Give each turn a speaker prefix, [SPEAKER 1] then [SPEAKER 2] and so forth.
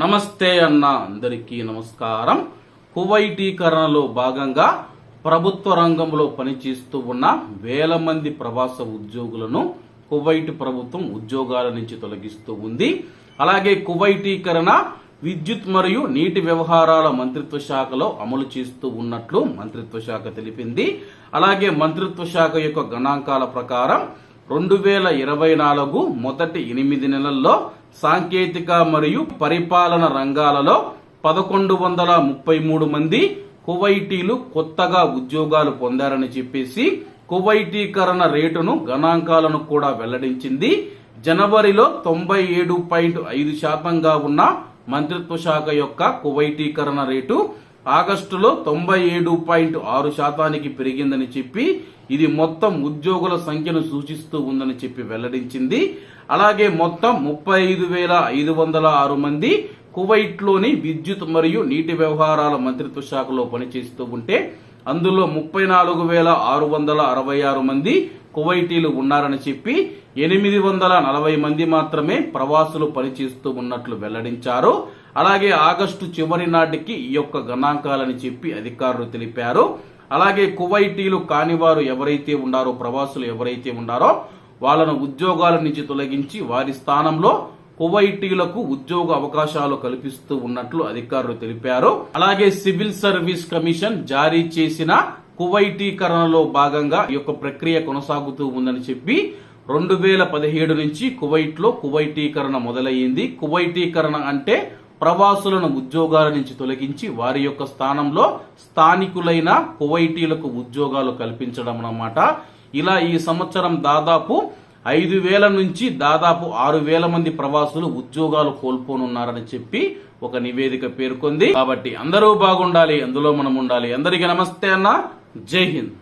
[SPEAKER 1] నమస్తే అన్న అందరికీ నమస్కారం. కువైటీకరణలో భాగంగా ప్రభుత్వ రంగంలో పనిచేస్తూ ఉన్న వేల మంది ప్రవాస ఉద్యోగులను కువైట్ ప్రభుత్వం ఉద్యోగాల నుంచి తొలగిస్తూ ఉంది. అలాగే కువైటీకరణ విద్యుత్ మరియు నీటి వ్యవహారాల మంత్రిత్వ శాఖలో అమలు చేస్తూ ఉన్నట్లు మంత్రిత్వ శాఖ తెలిపింది. అలాగే మంత్రిత్వ శాఖ యొక్క గణాంకాల ప్రకారం రెండు వేల ఇరవై నాలుగు మొదటి ఎనిమిది నెలల్లో సాంకేతిక మరియు పరిపాలన రంగాలలో పదకొండు వందల ముప్పై మూడు మంది కువైటీలు కొత్తగా ఉద్యోగాలు పొందారని చెప్పేసి కువైటీకరణ రేటును గణాంకాలను కూడా వెల్లడించింది. జనవరిలో తొంభై ఏడు పాయింట్ ఐదు శాతంగా ఉన్న మంత్రిత్వ శాఖ యొక్క కువైటీకరణ రేటు ఆగస్టులో తొంభై ఏడు పాయింట్ ఆరు శాతానికి పెరిగిందని చెప్పి ఇది మొత్తం ఉద్యోగుల సంఖ్యను సూచిస్తూ ఉందని చెప్పి వెల్లడించింది. అలాగే మొత్తం ముప్పై ఐదు వేల ఐదు వందల ఆరు మంది కువైట్లోని విద్యుత్ మరియు నీటి వ్యవహారాల మంత్రిత్వ శాఖలో పనిచేస్తూ ఉంటే అందులో ముప్పై నాలుగు వేల ఆరు వందల అరవై ఆరు మంది కువైటీలు ఉన్నారని చెప్పి ఎనిమిది వందల నలభై మంది మాత్రమే ప్రవాసులు పనిచేస్తూ ఉన్నట్లు వెల్లడించారు. అలాగే ఆగస్టు చివరి నాటికి ఈ యొక్క గణాంకాలని చెప్పి అధికారులు తెలిపారు. అలాగే కువైటీలు కానివారు ఎవరైతే ఉన్నారో ప్రవాసులు ఎవరైతే ఉన్నారో వాళ్ళను ఉద్యోగాల నుంచి తొలగించి వారి స్థానంలో కువైటీలకు ఉద్యోగ అవకాశాలు కల్పిస్తూ ఉన్నట్లు అధికారులు తెలిపారు. అలాగే సివిల్ సర్వీస్ కమిషన్ జారీ చేసిన కువైటీకరణలో భాగంగా ఈ యొక్క ప్రక్రియ కొనసాగుతూ ఉందని చెప్పి రెండు వేల పదిహేడు నుంచి కువైట్లో కువైటీకరణ మొదలయ్యింది. కువైటీకరణ అంటే ప్రవాసులను ఉద్యోగాల నుంచి తొలగించి వారి యొక్క స్థానంలో స్థానికులైన కువైటీలకు ఉద్యోగాలు కల్పించడం అన్నమాట. ఇలా ఈ సంవత్సరం దాదాపు ఐదు వేల నుంచి దాదాపు ఆరు వేల మంది ప్రవాసులు ఉద్యోగాలు కోల్పోనున్నారని చెప్పి ఒక నివేదిక పేర్కొంది. కాబట్టి అందరూ బాగుండాలి అందులో మనం ఉండాలి. అందరికీ నమస్తే అన్న. జై హింద్.